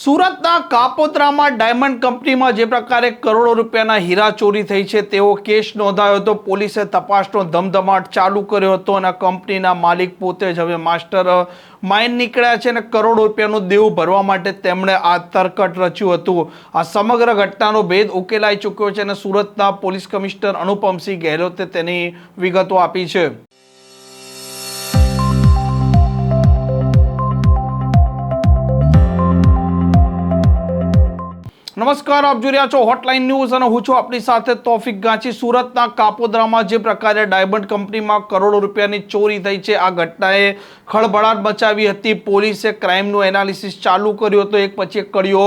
સુરતના કાપોદ્રામાં ડાયમંડ કંપનીમાં જે પ્રકારે કરોડો રૂપિયાના હીરા ચોરી થઈ છે, તેવો કેસ નોંધાયો હતો. પોલીસે તપાસનો ધમધમાટ ચાલુ કર્યો હતો અને કંપનીના માલિક પોતે જ હવે માસ્ટર માઇન્ડ નીકળ્યા છે અને કરોડો રૂપિયાનું દેવું ભરવા માટે તેમણે આ તરકટ રચ્યું હતું. આ સમગ્ર ઘટનાનો ભેદ ઉકેલાઈ ચૂક્યો છે અને સુરતના પોલીસ કમિશનર અનુપમસિંહ ગેહલોતે તેની વિગતો આપી છે. નમસ્કાર, આપ જોઈ રહ્યા છો હોટલાઇન ન્યૂઝ અને હું છું આપણી સાથે તોફિક ગાંચી. સુરતના કાપોદ્રામાં જે પ્રકારે ડાયમંડ કંપનીમાં કરોડો રૂપિયાની ચોરી થઈ છે, આ ઘટનાએ ખળભળાટ મચાવી હતી. પોલીસે ક્રાઇમનું એનાલિસિસ ચાલુ કર્યું હતું. એક પછી એક કડીઓ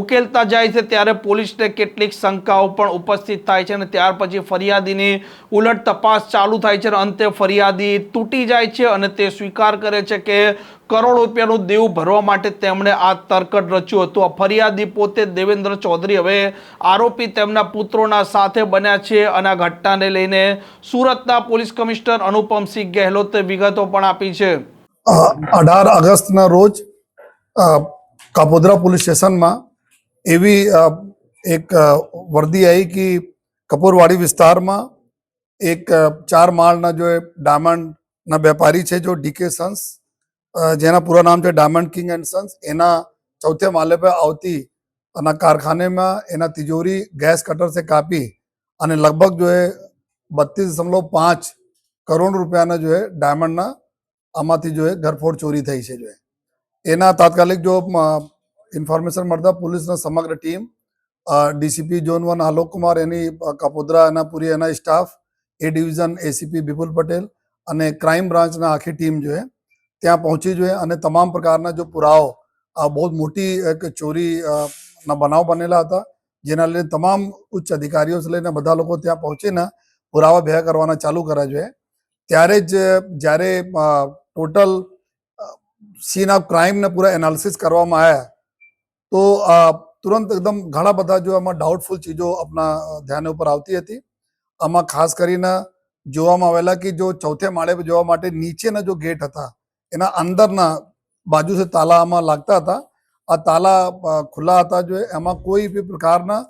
ઉકેલતા જાય છે. ત્યારે પોલીસને કેટલીક શંકાઓ પણ ઉપસ્થિત થાય છે અને ત્યાર પછી ફરિયાદીની ઉલટ તપાસ ચાલુ થાય છે અને અંતે ફરિયાદી તૂટી જાય છે અને તે સ્વીકાર કરે છે કે કરોડો રૂપિયાનું દેવું ભરવા માટે તેમણે આ તરકટ રચ્યું હતું. આ ફરિયાદી પોતે દેવેન્દ્ર ચૌધરી હવે આરોપી તેમના પુત્રોના સાથે બન્યા છે અને આ ઘટનાને લઈને સુરતના પોલીસ કમિશનર અનુપમસિંહ ગેહલોતે વિગતો પણ આપી છે. અઢાર ઓગસ્ટના રોજ કાપોદ્રા પોલીસ સ્ટેશનમાં એવી એક વર્દી આવી કે કપૂરવાડી વિસ્તારમાં એક ચાર માળના જો ડાયમંડના વેપારી છે જો ડીકે સન્સ જેના પૂરા નામ છે ડાયમંડ કિંગ એન્ડ સન્સ એના ચૌથે માલે પર આવતી અને કારખાનેમાં એના તિજોરી ગેસ કટર से કાપી અને લગભગ જો એ બત્રીસ દશમલવ પાંચ કરોડ રૂપિયાના જો એ ડાયમંડના આમાંથી જો એ ઘરફોડ ચોરી થઈ છે જો એના તાત્કાલિક જો ઇન્ફોર્મેશન મળતા પોલીસના સમગ્ર team DCP zone one Alok Kumar એની કપોદરા એના પૂરી એના staff A division ACP Vipul Patel અને ક્રાઇમ બ્રાન્ચના આખી ટીમ જો એ ત્યાં પહોંચી જોઈએ અને તમામ પ્રકારના જો પુરાવો આ બહુ મોટી એક ચોરી ના બનાવ બનેલા હતા, જેના લીધે તમામ ઉચ્ચ અધિકારીઓ લઈને બધા લોકો ત્યાં પહોંચીને પુરાવા ભેગા કરવાના ચાલુ કર્યા જોઈએ ત્યારે જ, જ્યારે ટોટલ સીન ઓફ ક્રાઇમને પૂરા એનાલિસિસ કરવામાં આવ્યા, તો તુરંત એકદમ ઘણા બધા જો આમાં ડાઉટફુલ ચીજો આપણા ધ્યાન ઉપર આવતી હતી. આમાં ખાસ કરીને જોવામાં આવેલા કે જો ચોથે માળે જોવા માટે નીચેના જો ગેટ હતા એના અંદરના બાજુ છે તાલામાં લાગતા હતા. આ તાલા ખુલ્લા હતા જો એમાં કોઈ બી પ્રકારના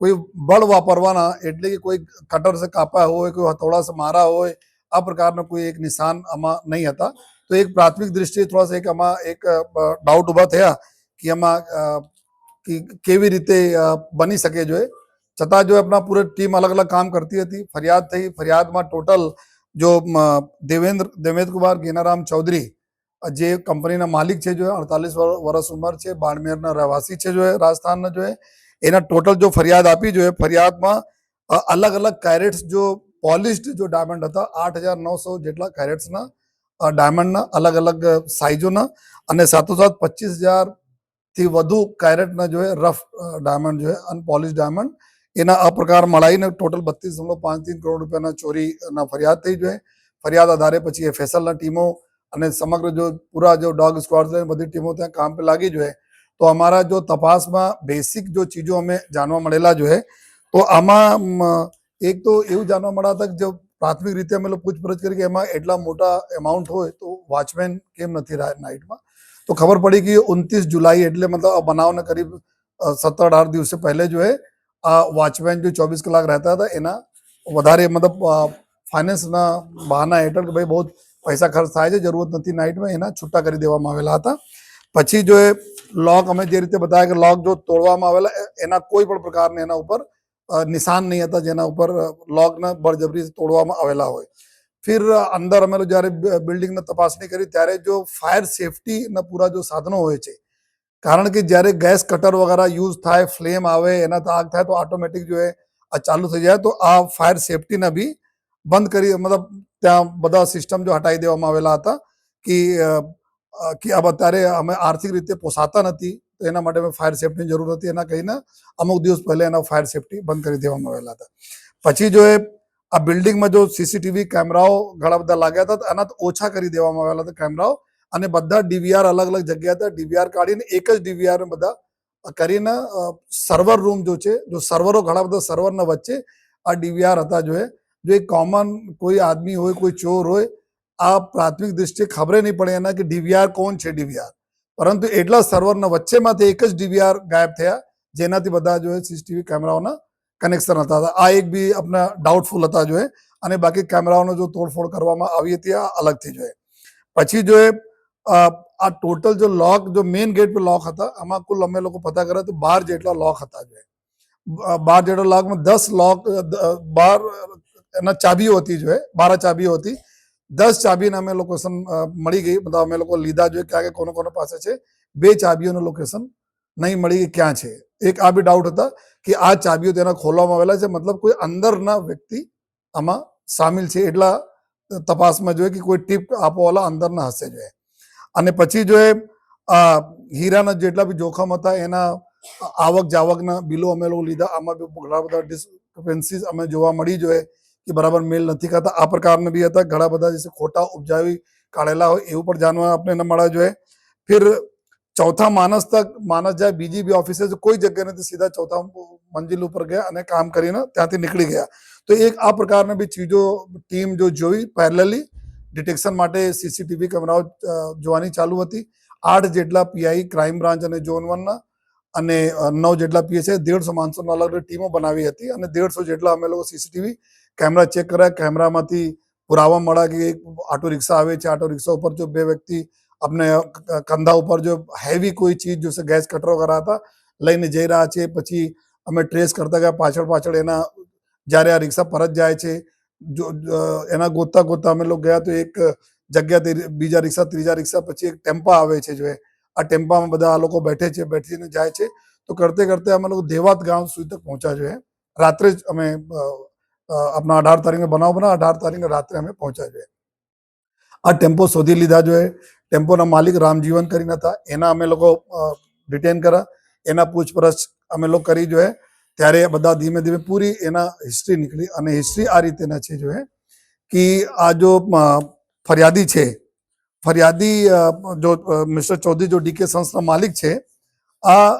કોઈ બળ વાપરવાના, એટલે કે કોઈ કટર સે કાપા હોય, કોઈ હથોડા સે મારા હોય, આ પ્રકારના કોઈ એક નિશાન આમાં નહીં હતા. તો એક પ્રાથમિક દ્રષ્ટિએ થોડા એક આમાં એક ડાઉટ ઊભા થયા કે આમાં કેવી રીતે બની શકે જોઈએ છતાં જો આપણા પૂરી ટીમ અલગ અલગ કામ કરતી હતી, ફરિયાદ થઈ, ફરિયાદમાં ટોટલ જો દેવેન્દ્ર દેવેન્દ્ર કુમાર ગેનારામ ચૌધરી જે કંપનીના માલિક છે, જો અડતાલીસ વર્ષ ઉંમર છે, બાડમેરના રહેવાસી છે, જો રાજસ્થાનના, જો એના ટોટલ જો ફરિયાદ આપી જોઈએ ફરિયાદમાં અલગ અલગ કેરેટ્સ જો પોલિશ્ડ જો ડાયમંડ હતા, આઠ હજાર નવસો જેટલા કેરેટ્સના ડાયમંડના અલગ અલગ સાઇઝોના અને સાથોસાથ પચીસ હજારથી વધુ કેરેટના જો રફ ડાયમંડ જો અનપોલિશ ડાયમંડ એના આ પ્રકાર મળાઈને ટોટલ બત્રીસ દશમલવ પાંચ ત્રણ કરોડ રૂપિયાના ચોરીના ફરિયાદ થઈ જોઈએ ફરિયાદ આધારે પછી એ ફેસલના ટીમો અને સમગ્ર જો પૂરા જો ડોગ સ્ક્વોડ છે બધી ટીમો ત્યાં કામ પર લાગી જોઈએ તો અમારા જો તપાસમાં બેસિક જો ચીજો અમે જાણવા મળેલા જોઈએ તો આમાં એક તો એવું જાણવા મળ્યા હતા કે જો પ્રાથમિક રીતે અમે લોકો પૂછપરછ કરી કે એમાં એટલા મોટા એમાઉન્ટ હોય તો વોચમેન કેમ નથી રહ્યા નાઇટમાં તો ખબર પડી કે ઉનત્રીસ જુલાઈ એટલે મતલબ આ બનાવને કરીબ સત્તર અઢાર દિવસે પહેલે જો એ આ વોચમેન જો ચોવીસ કલાક રહેતા હતા, એના વધારે મતલબ ફાઇનાન્સના બહાના હેઠળ કે ભાઈ બહુ પૈસા ખર્ચ થાય છે, જરૂરત નથી નાઇટમાં, એના છૂટા કરી દેવામાં આવેલા હતા. પછી જો એ લોક અમે જે રીતે બતાવ્યા કે લોક જો તોડવામાં આવેલા એના કોઈ પણ પ્રકારના એના ઉપર નિશાન નહીં હતા, જેના ઉપર લોકને બળજબરી તોડવામાં આવેલા હોય. ફિર અંદર અમે જ્યારે બિલ્ડિંગની તપાસણી કરી, ત્યારે જો ફાયર સેફટીના પૂરા જો સાધનો હોય છે, કારણ કે જ્યારે ગેસ કટર વગેરે યુઝ થાય, ફ્લેમ આવે, એના આગ થાય, તો ઓટોમેટિક જો એ, આ ચાલુ થઈ જાય, તો આ ફાયર સેફટીને બી બંધ કરી, મતલબ ત્યાં બધા સિસ્ટમ જો હટાવી દેવામાં આવેલા હતા કે કે આ અત્યારે અમે આર્થિક રીતે પોસાતા નથી, તો એના માટે અમે ફાયર સેફટીની જરૂર હતી. એના કહીને અમુક દિવસ પહેલા એના ફાયર સેફટી બંધ કરી દેવામાં આવેલા હતા. પછી જો એ આ બિલ્ડિંગમાં જો સીસીટીવી કેમેરાઓ ઘણા બધા લાગ્યા હતા એના ઓછા કરી દેવામાં આવેલા હતા કેમેરાઓ. અને બધા ડીવીઆર અલગ અલગ જગ્યા હતા. ડીવીઆર કાઢીને એક જ ડીવીઆર બધા કરીને સર્વર રૂમ જો છે, જો સર્વરો ઘણા બધા સર્વરના વચ્ચે આ ડીવીઆર હતા જો એ જો એક કોમન કોઈ આદમી હોય, કોઈ ચોર હોય, આ પ્રાથમિક દૃષ્ટિએ ખબર નહીં પડે એના કે ડીવીઆર કોણ છે ડીવીઆર. પરંતુ એટલા સર્વરના વચ્ચેમાંથી એક જ ડીવીઆર ગાયબ થયા, જેનાથી બધા જો સીસીટીવી કેમેરાઓના કનેક્શન હતા. આ એક બી આપણા ડાઉટફુલ હતા જો અને બાકી કેમેરાઓનો જો તોડફોડ કરવામાં આવી હતી, આ અલગથી જોઈએ પછી જો એ આ ટોટલ જો લોક જો મેઇન ગેટ પર લોક હતા, આમાં કુલ અમે લોકો પતા કર્યા તો બાર જેટલા લોક હતા જો બાર જેટલા લોકમાં દસ લોક બાર એના ચાબીઓ હતી જો બાર ચાબીઓ હતી. દસ ચાબીને અમે લોકેશન મળી ગઈ. મતલબ અમે લોકો લીધા જોઈએ ક્યાં કે કોને કોનો પાસે છે. બે ચાબીઓનું લોકેશન નહીં મળી ગઈ, ક્યાં છે? એક આ બી ડાઉટ હતા કે આ ચાબીઓ તેના ખોલવામાં આવેલા છે. મતલબ કોઈ અંદરના વ્યક્તિ આમાં સામેલ છે એટલા તપાસમાં જોઈએ કે કોઈ ટીપ આપવાવાળા અંદરના હશે જોઈએ અને પછી જો આ હીરાના જેટલા બી જોખમ હતા, એના આવક જાવકના બિલો અમે લોકો લીધા. આમાં બી ઘણા બધા ડિસ્કપેન્સીસ અમે જોવા મળી જોઈએ કે બરાબર મેલ નથી ખાતા. આ પ્રકારના બી હતા. ઘણા બધા જે ખોટા ઉપજાવી કાઢેલા હોય એવું પણ જાણવા આપણે ન મળવા જોઈએ. ફિર ચોથા માણસ તક માણસ જાય બીજી બી ઓફિસે કોઈ જગ્યા નથી. સીધા ચોથા મંજિલ ઉપર ગયા અને કામ કરીને ત્યાંથી નીકળી ગયા. તો એક આ પ્રકારની બી ચીજો ટીમ જો જોઈ પેરેલલી ડિટેક્શન માટે સીસીટીવી કેમેરાઓ જોવાની ચાલુ હતી. આઠ જેટલા પીઆઈ ક્રાઇમ બ્રાન્ચ અને ઝોન વનના અને નવ જેટલા પીએસઆઈ દેડસો માણસોની અલગ ટીમો બનાવી હતી અને દેડસો જેટલા અમે લોકો સીસીટીવી કેમેરા ચેક કર્યા, કેમેરામાંથી પુરાવા મળ્યા કે એક ઓટો રિક્ષા આવે છે આટો રિક્ષા ઉપર જો બે વ્યક્તિ આપણે કંધા ઉપર જો હેવી કોઈ ચીજ જોશે ગેસ કટરો કરા હતા લઈને જઈ રહ્યા છે, પછી અમે ટ્રેસ કરતા ગયા, પાછળ પાછળ એના જ્યારે આ રિક્ષા પરત જાય છે, જો એના ગોતતા ગોતતા અમે લોકો ગયા તો એક જગ્યાથી બીજા રિક્ષા, ત્રીજા રિક્ષા પછી એક ટેમ્પા આવે છે જો આ ટેમ્પામાં બધા આ લોકો બેઠે છે, બેઠીને જાય છે. તો કરતે કરતે અમે લોકો દેવાત ગામ સુધી તક પહોંચ્યા છે રાત્રે જ અમે આપણા અઢાર તારીખે બનાવ બના અઢાર તારીખે રાત્રે અમે પહોંચ્યા છે આ ટેમ્પો શોધી લીધા જોઈએ ટેમ્પોના માલિક રામજીવન કરીને હતા. એના અમે લોકો ડિટેન કર્યા. એના પૂછપરછ અમે લોકો કરી જોઈએ ત્યારે બધા ધીમે ધીમે પૂરી એના હિસ્ટ્રી નીકળી અને હિસ્ટ્રી આ રીતેના છે જોઈએ કે આ જો ફરિયાદી છે, ફરિયાદી જો મિસ્ટર ચૌધરી, જો ડીકે સંસ્થા માલિક છે, આ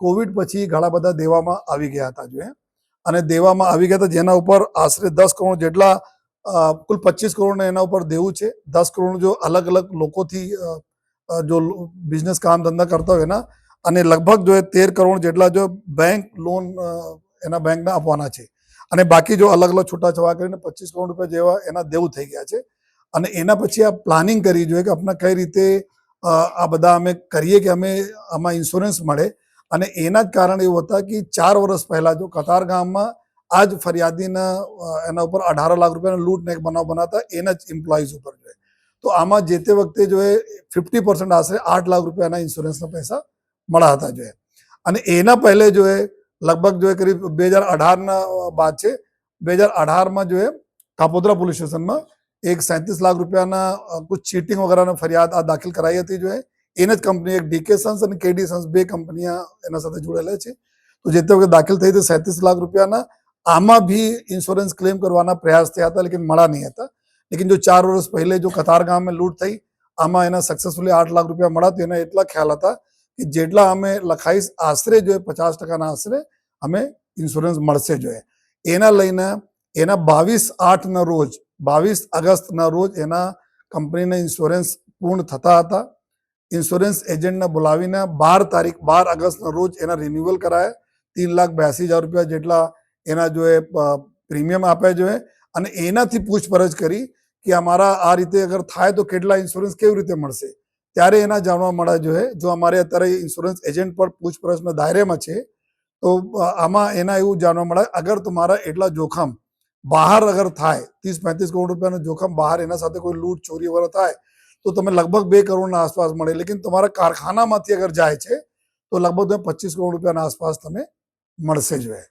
કોવિડ પછી ઘણા બધા દેવામાં આવી ગયા હતા જો હે અને દેવામાં આવી ગયા હતા જેના ઉપર આશરે દસ કરોડ જેટલા કુલ પચીસ કરોડ એના ઉપર દેવું છે. દસ કરોડ જો અલગ અલગ લોકોથી જો બિઝનેસ કામ ધંધા કરતા હોય એના, અને લગભગ જો તેર કરોડ જેટલા જો બેંક લોન એના બેંકને આપવાના છે. અને બાકી જો અલગ અલગ છૂટાછવા કરીને પચીસ કરોડ રૂપિયા જેવા એના દેવું થઈ ગયા છે. અને એના પછી આ પ્લાનિંગ કરી જોઈએ કે આપણે કઈ રીતે આ બધા અમે કરીએ કે અમે આમાં ઇન્સ્યોરન્સ મળે. અને એના જ કારણ એવું હતા કે ચાર વર્ષ પહેલા જો કતાર ગામમાં આ જ ફરિયાદીના એના ઉપર અઢાર લાખ રૂપિયાનો લૂંટ ને એક બનાવ બનાવતા એના જ એમ્પ્લોઈઝ ઉપર જોઈએ તો આમાં જે તે વખતે જો એ ફિફ્ટી પર્સન્ટ આશરે આઠ લાખ રૂપિયાના ઇન્સ્યોરન્સના પૈસા મળ્યા હતા જોઈએ અને એના પહેલે જો એ લગભગ જો એ કરીબ બે હજાર અઢારના બાદ છે, બે હજાર અઢારમાં જો એ કાપોદ્રા પોલીસ સ્ટેશનમાં એક સેંત્રીસ લાખ રૂપિયાના કુછ ચીટિંગ વગેરેનો ફરિયાદ આ દાખલ કરાઈ હતી જો એ. એને જ કંપની એક ડીકે સન્સ અને કેડી સન્સ બે કંપનીઓ એના સાથે જોડેલા છે. તો જે તે વખતે દાખલ થઈ હતી સેંતીસ લાખ રૂપિયાના આમાં ભી ઇન્સ્યોરન્સ ક્લેમ કરવાના પ્રયાસ થયા હતા, લેકિન મળ્યા નહીં હતા. લેકિન જો ચાર વર્ષ પહેલે જો કતાર ગામમાં લૂંટ થઈ, આમાં એના સક્સેસફુલી આઠ લાખ રૂપિયા મળ્યા તો એના એટલા ખ્યાલ હતા કે જેટલા અમે લખાઈશ, આશરે જો પચાસ ટકાના આશરે અમે ઇન્સ્યોરન્સ મળશે જોઈએ. એના લઈને એના બાવીસ આઠના રોજ, બાવીસ ઓગસ્ટના રોજ એના કંપનીના ઇન્સ્યોરન્સ પૂર્ણ થતા હતા. ઇન્સ્યોરન્સ એજન્ટને બોલાવીને બાર તારીખ, બાર ઓગસ્ટના રોજ એના રિન્યુઅલ કરાય. તીન લાખ બ્યાસી હજાર રૂપિયા જેટલા એના જો એ પ્રીમિયમ આપે જોઈએ. અને એનાથી પૂછપરછ કરી કે અમારા આ રીતે અગર થાય તો કેટલા ઇન્સ્યોરન્સ કેવી રીતે મળશે. ત્યારે એના જાણવા મળે જોએ જો અમારે અત્યારે ઇન્સ્યોરન્સ એજન્ટ પર પૂછપરછના દાયરામાં છે, તો આમાં એના એવું જાણવા મળે અગર તમારા એટલા જોખમ બહાર અગર થાય ત્રીસ પાંત્રીસ કરોડ રૂપિયાનું જોખમ બહાર એના સાથે કોઈ લૂંટ ચોરી વગેરે થાય તો તમે લગભગ બે કરોડના આસપાસ મળે. લેકિન તમારા કારખાનામાંથી અગર જાય છે, તો લગભગ તમે પચીસ કરોડ રૂપિયાના આસપાસ તમે મળશે જોઈએ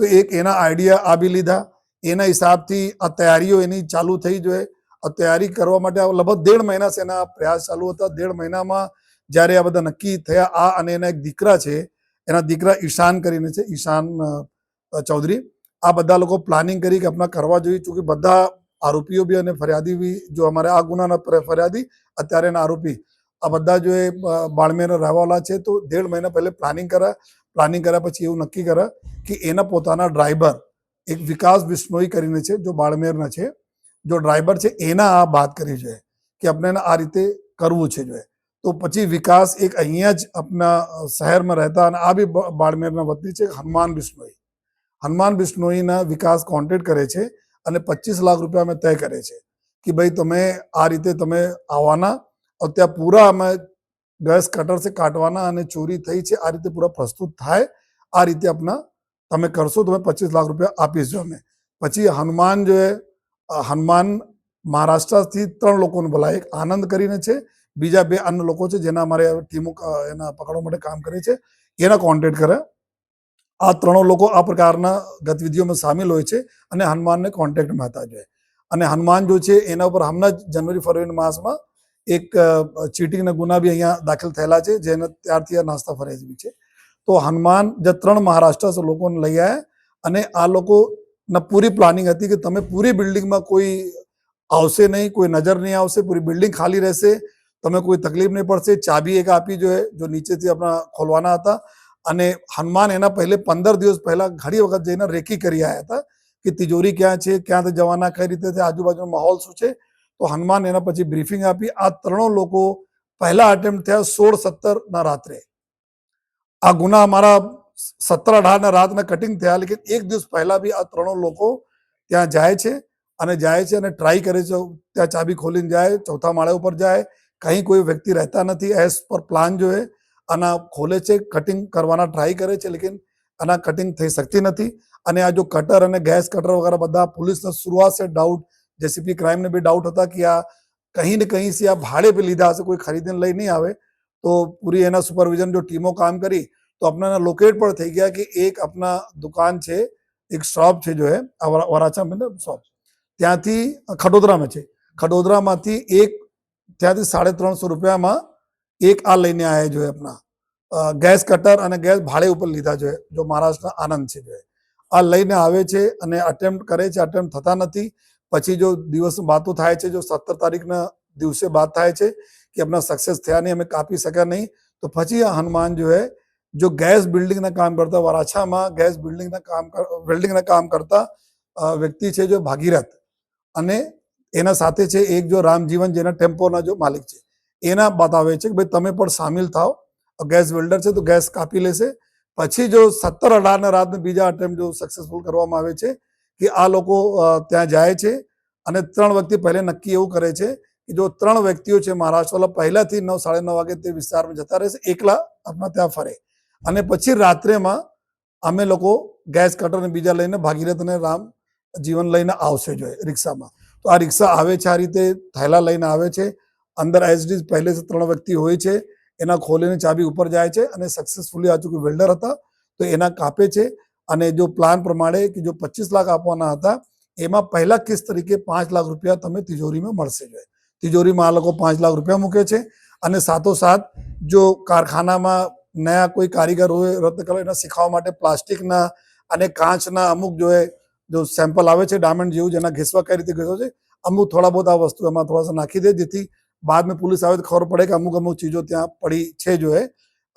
તો એક એના આઈડિયા આપી લીધા. એના હિસાબથી આ તૈયારીઓ એની ચાલુ થઈ જોઈએ આ તૈયારી કરવા માટે લગભગ દેઢ મહિના છે એના પ્રયાસ ચાલુ હતા. દેઢ મહિનામાં જ્યારે આ બધા નક્કી થયા, આ અને એના એક દીકરા છે, એના દીકરા ઈશાન કરીને છે, ઈશાન ચૌધરી. આ બધા લોકો પ્લાનિંગ કરી કે આપણા કરવા જોઈએ ચૂંકિ બધા આરોપીઓ બી અને ફરિયાદી બી જો અમારે આ ગુનાના ફરિયાદી, અત્યારે એના આરોપી. આ બધા જો એ બાળમેરના રહેવાવાળા છે તો દેઢ મહિના પહેલે પ્લાનિંગ કર્યા. પ્લાનિંગ કર્યા પછી એવું નક્કી કર્યા કે એના પોતાના ડ્રાઈવર એક વિકાસ બિશ્નોઈ કરીને છે, જો બાળમેરના છે, જો ડ્રાઈવર છે, એના આ વાત કરી છે કે આપણે આ રીતે કરવું છે જોઈએ તો પછી વિકાસ એક અહીંયા જ આપણા શહેરમાં રહેતા અને આ બી, બાળમેરના વતની છે, હનુમાન બિશ્નોઈ. હનુમાન બિશ્નોઈના વિકાસ કોન્ટેક્ટ કરે છે અને પચીસ લાખ રૂપિયા અમે તય કરે છે કે ભાઈ તમે આ રીતે તમે આવવાના. ત્યાં પૂરા અમે ગેસ કટરથી કાઢવાના અને ચોરી થઈ છે, આ રીતે પૂરા પ્રસ્તુત થાય, આ રીતે આપના તમે કરશો તમે પચીસ લાખ રૂપિયા આપીશું અમે. પછી હનુમાન જે હનુમાન મહારાષ્ટ્રથી ત્રણ લોકોને બોલાય એક આનંદ કરીને છે, બીજા બે અન્ય લોકો છે જેના અમારે ટીમો, એના પકડવા માટે કામ કરે છે, એના કોન્ટેક્ટ કરે. આ ત્રણો લોકો આ પ્રકારના ગતિવિધિઓમાં સામેલ હોય છે અને હનુમાનને કોન્ટેક્ટમાં હતા જોઈએ અને હનુમાન જો છે, એના ઉપર હમણાં જ જનવરી ફરવરી માસમાં એક ચીટિંગના ગુના બી અહીંયા દાખલ થયેલા છે, જેને ત્યારથી આ નાસ્તા ફરિયાદ બી છે. તો હનુમાન જે ત્રણ મહારાષ્ટ્ર લોકોને લઈ આવ્યા અને આ લોકોના પૂરી પ્લાનિંગ હતી કે તમે પૂરી બિલ્ડિંગમાં કોઈ આવશે નહીં, કોઈ નજર નહીં આવશે, પૂરી બિલ્ડિંગ ખાલી રહેશે, તમે કોઈ તકલીફ નહીં પડશે, ચાબી એક આપી જોઈએ જો નીચેથી આપણા ખોલવાના હતા અને હનુમાન એના પહેલે પંદર દિવસ પહેલા ઘણી વખત જઈને રેકી કરી આવ્યા હતા કે તિજોરી ક્યાં છે ક્યાંથી જવાના, કઈ રીતે છે, આજુબાજુનો માહોલ શું છે. તો હનુમાન એના પછી બ્રીફિંગ આપી. આ ત્રણો લોકો પહેલા અટેમ્પ્ટ થયા સોળ સત્તર ના રાત્રે. આ ગુના અમારા સત્તર અઢાર ના રાતના કટિંગ થયા, લેકિન એક દિવસ પહેલા બી આ ત્રણો લોકો ત્યાં જાય છે અને જાય છે અને ટ્રાય કરે છે. ત્યાં ચાબી ખોલીને જાય, ચોથા માળે ઉપર જાય, કંઈ કોઈ વ્યક્તિ રહેતા નથી એઝ પર પ્લાન જો હે આના ખોલે છે કટિંગ કરવાના ટ્રાય કરે છે, લેકિન આના કટિંગ થઈ શકતી નથી. અને આ જો કટર અને ગેસ કટર વગેરે બધા પોલીસને શરૂઆત છે ડાઉટ જેસીપી ક્રાઇમને બી ડાઉટ હતા કે આ કहीं ને કहीं આ ભાડે પર લીધા હશે, કોઈ ખરીદીને લઈ નહીં આવે. તો પૂરી એના સુપરવિઝન જો ટીમો કામ કરી, તો આપણાના લોકેટ પણ થઈ ગયા કે એક આપણા દુકાન છે, એક શોપ છે જો હે વરાછા મતલબ શોપ ત્યાંથી, ખડોદરામાં છે. ખડોદરામાંથી એક, ત્યાંથી સાડે ત્રણસો રૂપિયામાં એક આ લઈને આવ્યા જોઈએ આપણા ગેસ કટર અને ગેસ ભાડે ઉપર લીધા જોઈએ, જો મહારાષ્ટ્રના આનંદ છે જોઈએ. આ લઈને આવે છે અને અટેમ્પ્ટ કરે છે અટેમ્પ્ટ થતા નથી. પછી જો દિવસ બાતું થાય છે, જો સત્તર તારીખના દિવસે બાદ થાય છે કે આપણા સક્સેસ થયા નહીં, અમે કાપી શક્યા નહીં, તો પછી આ હનુમાન જો હે, જો ગેસ બિલ્ડિંગના કામ કરતા, વરાછામાં ગેસ બિલ્ડિંગના કામ બિલ્ડિંગના કામ કરતા વ્યક્તિ છે જો ભાગીરથ. અને એના સાથે છે એક જો રામજીવન, જેના ટેમ્પોના જો માલિક છે. એના બતાવે છે કે ભાઈ તમે પણ સામેલ થાઓ. ગેસ વેલ્ડર છે તો ગેસ કાપી લેશે. પછી જો સત્તર અઢારના રાતને બીજા અટેમ્પ જો સક્સેસફુલ કરવામાં આવે છે કે આ લોકો ત્યાં જાય છે અને ત્રણ વ્યક્તિ પહેલે નક્કી એવું કરે છે કે જો ત્રણ વ્યક્તિઓ છે મહારાષ્ટ્રવાળા પહેલાથી નવ, સાડા નવ વાગે તે વિસ્તારમાં જતા રહેશે, એકલા આપણા ત્યાં ફરે. અને પછી રાત્રેમાં અમે લોકો ગેસ કટર અને બીજા લઈને ભાગીરથ અને રામ જીવન લઈને આવશે જોઈએ રિક્ષામાં. તો આ રિક્ષા આવે છે આ રીતે થેલા લઈને આવે છે. અંદર એસડી પહેલેથી ત્રણ વ્યક્તિ હોય છે, એના ખોલીને ચાબી ઉપર જાય છે અને સક્સેસફુલી આ ચૂંકಿ વેલ્ડર હતા, તો એના કાપે છે. અને જો પ્લાન પ્રમાણે કે જો પચીસ લાખ આપવાના હતા, એમાં પહેલા કિસ્ત તરીકે પાંચ લાખ રૂપિયા તમે તિજોરીમાં મળશે જોઈએ. તિજોરીમાં આ લોકો પાંચ લાખ રૂપિયા મૂકે છે અને સાથોસાથ જો કારખાનામાં નયા કોઈ કારીગર હોય, રદ કરો એના શીખવા માટે પ્લાસ્ટિકના અને કાચના અમુક જો જો સેમ્પલ આવે છે, ડાયમંડ જેવું જેના ઘેસવા કઈ રીતે ઘેસો છે, અમુક થોડા બહુ આ વસ્તુ એમાં થોડા નાખી દે, જેથી बाद में पुलिस આવે તો ખબર પડે કે અમુક અમુક ચીજો ત્યાં પડી છે જો એ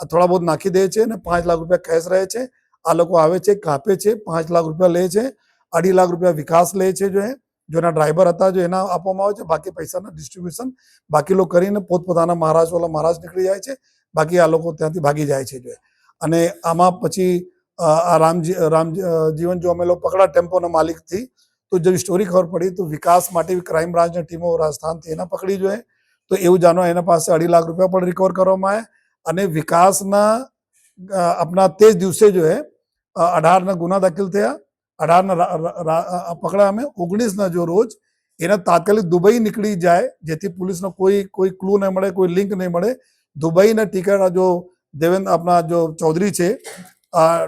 આ થોડા બહુ નાખી દે છે અને પાંચ લાખ રૂપિયા કેશ રહે છે આ લોકો આવે છે કાપે છે પાંચ લાખ રૂપિયા લે છે અઢી લાખ રૂપિયા વિકાસ લે છે જો એ જો એના ડ્રાઈવર હતા જો એના આપવામાં આવે છે બાકી પૈસાના ડિસ્ટ્રીબ્યુશન બાકી લોકો કરીને પોતપોતાના મહારાષ્ટ્ર વાળા મહારાષ્ટ્ર નીકળી જાય છે બાકી આ લોકો ત્યાંથી ભાગી જાય છે જો એ. અને આમાં પછી અ, આ રામજી રામ જીવન જો અમે લોકો પકડા ટેમ્પોના માલિકથી તો જેવી સ્ટોરી ખબર પડી તો વિકાસ માટે ક્રાઇમ બ્રાન્ચની ટીમો રાજસ્થાનથી એના પકડી જોઈએ તો એવું જાણવા એના પાસે અઢી લાખ રૂપિયા પણ રિકવર કરવામાં આવ્યા અને વિકાસના આપણા તે જ દિવસે જો હે અઢારના ગુના દાખલ થયા. અઢારના પકડા અમે. ઓગણીસના જો રોજ એના તાત્કાલિક દુબઈ નીકળી જાય, જેથી પોલીસનો કોઈ કોઈ ક્લુ નહીં મળે, કોઈ લિંક નહીં મળે. દુબઈના ટિકિટ આ જો દેવેન્દ્ર આપણા જો ચૌધરી છે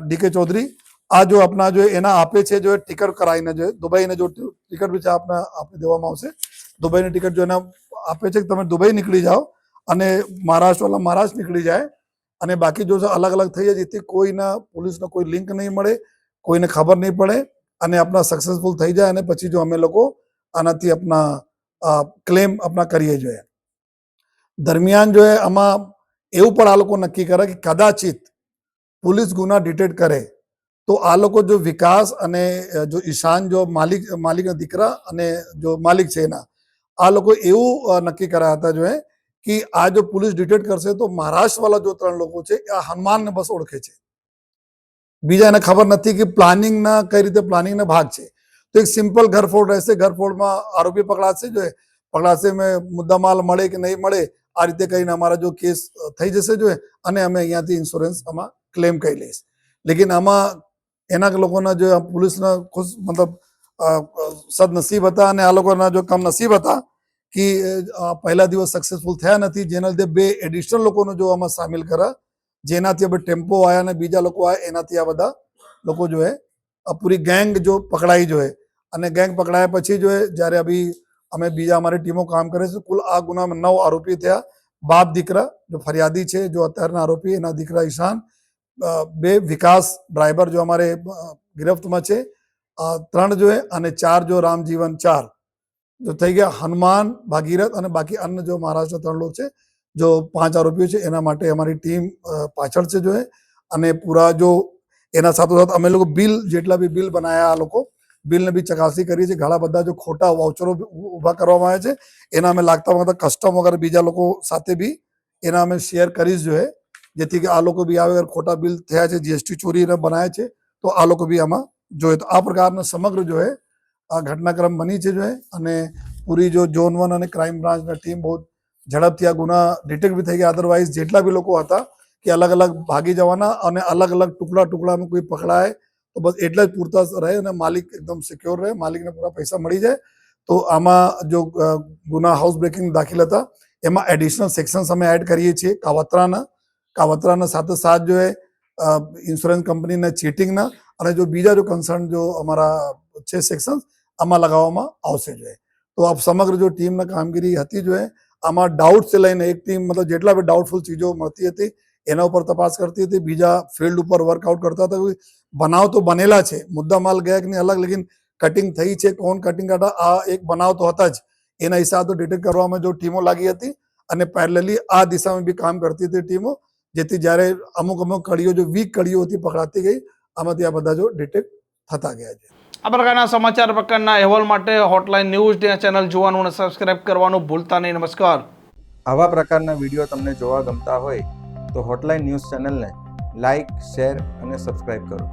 ડીકે ચૌધરી, આ જો આપણા જો એના આપે છે, જો ટિકિટ કરાવીને જો દુબઈને જો ટિકિટ બી છે આપણા આપી દેવામાં આવશે. દુબઈની ટિકિટ જો એના આપે છે કે તમે દુબઈ નીકળી જાઓ અને મહારાષ્ટ્ર વાળા મહારાષ્ટ્ર નીકળી જાય અને બાકી જો અલગ અલગ થઈ જાય જેથી કોઈના પોલીસનો કોઈ લિંક નહીં મળે, કોઈને ખબર નહીં પડે અને આપણા સક્સેસફુલ થઈ જાય અને પછી જો અમે લોકો આનાથી આપણા ક્લેમ આપણા કરીએ જોઈએ. દરમિયાન જો આમાં એવું પણ આ લોકો નક્કી કરે કે કદાચિત પોલીસ ગુના ડિટેક્ટ કરે તો આ લોકો જો વિકાસ અને જો ઈશાન જો માલિક, માલિકના દીકરા અને જો માલિક છે એના આ લોકો એવું નક્કી કર્યા હતા જો કે આ જો પોલીસ ડિટેક્ટ કરશે તો મહારાષ્ટ્ર વાળા જો ત્રણ લોકો છે એ હનુમાનને બસ ઓળખે છે. બીજા એને ખબર નથી કે પ્લાનિંગના કઈ રીતે પ્લાનિંગના ભાગ છે. તો એક સિમ્પલ ઘરફોડ રહેશે, ઘરફોડમાં આરોપી પકડાશે જો પકડાશે મેં મુદ્દામાલ મળે કે નહીં મળે, આ રીતે કરીને અમારા જો કેસ થઈ જશે જો અને અમે અહીંયાથી ઇન્સ્યોરન્સ આમાં ક્લેમ કરી લઈશ. લેકિન આમાં એના લોકોના જો પોલીસના ખુશ, મતલબ સદનસીબ હતા અને આ લોકોના જો કામ નસીબ હતા કે પહેલા દિવસ સક્સેસફુલ થયા નથી, જેના લીધે બે એડિશનલ લોકોનો જો આમાં સામેલ કર્યા, જેનાથી હવે ટેમ્પો આવ્યા અને બીજા લોકો આવ્યા એનાથી આ બધા લોકો જો હે પૂરી ગેંગ જો પકડાઈ જો અને ગેંગ પકડાયા પછી જો જ્યારે અભી અમે બીજા અમારી ટીમો કામ કરે છે, કુલ આ ગુનામાં નવ આરોપી થયા. બાપ દીકરા જો ફરિયાદી છે, જો અત્યારના આરોપી, એના દીકરા ઈશાન બે વિકાસ ડ્રાઈવર જો અમારે ગિરફ્તમાં છે. ત્રણ જોઈએ અને ચાર જો રામજીવન ચાર. જો થઈ ગયા હનુમાન, ભાગીરથ અને બાકી અન્ય જો મહારાષ્ટ્ર ત્રણ લોક છે, જો પાંચ આરોપીઓ છે, એના માટે અમારી ટીમ પાછળ છે જોએ. અને પૂરા જો એના સાથોસાથ અમે લોકો બિલ, જેટલા બી બિલ બનાયા આ લોકો, બિલને બી ચકાસણી કરી છે ઘણા બધા જો ખોટા વાઉચરો ઊભા કરવામાં આવ્યા છે, એના અમે લાગતા વખતે કસ્ટમ વગર બીજા લોકો સાથે બી એના અમે શેર કરીશ જોએ. જેથી કે આ લોકો બી આવે ખોટા બિલ થયા છે, જીએસટી ચોરીને બનાવે છે, તો આ લોકો બી આમાં જોઈએ તો આ પ્રકારના સમગ્ર જો એ આ ઘટનાક્રમ બની છે જો અને પૂરી જો ઝોન વન અને ક્રાઇમ બ્રાન્ચના ટીમ બહુ ઝડપથી આ ગુના ડિટેક્ટ બી થઈ ગયા. અદરવાઇઝ જેટલા બી લોકો હતા કે અલગ અલગ ભાગી જવાના અને અલગ અલગ ટુકડા ટુકડામાં કોઈ પકડાય, તો બસ એટલા જ પૂરતા રહે અને માલિક એકદમ સિક્યોર રહે, માલિકને પૂરા પૈસા મળી જાય. તો આમાં જો ગુના હાઉસ બ્રેકિંગ દાખલ હતા, એમાં એડિશનલ સેક્શન્સ અમે એડ કરીએ છીએ. કાવતરાના કાવતરાના સાથે સાથ જો એ ઇન્સ્યોરન્સ કંપનીના ચીટિંગના અને જો બીજા જો કન્સર્ન જો અમારા છે સેક્શન્સ આમાં લગાવવામાં આવશે જો તો આ સમગ્ર જો ટીમના કામગીરી હતી જો એ, આમાં ડાઉટથી લઈને એક ટીમ મતલબ જેટલા બી ડાઉટફુલ ચીજો મળતી હતી, એના ઉપર તપાસ કરતી હતી. બીજા ફિલ્ડ ઉપર વર્કઆઉટ કરતા હતા. બનાવ તો બનેલા છે. મુદ્દા માલ ગયા કે નહીં અલગ, લેકિન કટિંગ થઈ છે. કોણ કટિંગ કાઢા? આ એક બનાવ તો હતા જ. એના હિસાબે ડિટેક્ટ કરવામાં જો ટીમો લાગી હતી અને પેરેલલી આ દિશામાં બી કામ કરતી હતી ટીમો, જેથી જ્યારે અમુક અમુક કડીઓ, જો વીક કડીઓ હતી, પકડાતી ગઈ આમાંથી આ બધા જો ડિટેક્ટ થતા ગયા છે. આ પ્રકારના સમાચાર પ્રકારના અહેવાલ માટે હોટલાઇન ન્યૂઝ ચેનલ જોવાનું અને સબસ્ક્રાઇબ કરવાનું ભૂલતા નહીં. નમસ્કાર. આવા પ્રકારના વીડિયો તમને જોવા ગમતા હોય તો હોટલાઇન ન્યૂઝ ચેનલને લાઇક શેર અને સબસ્ક્રાઇબ કરો.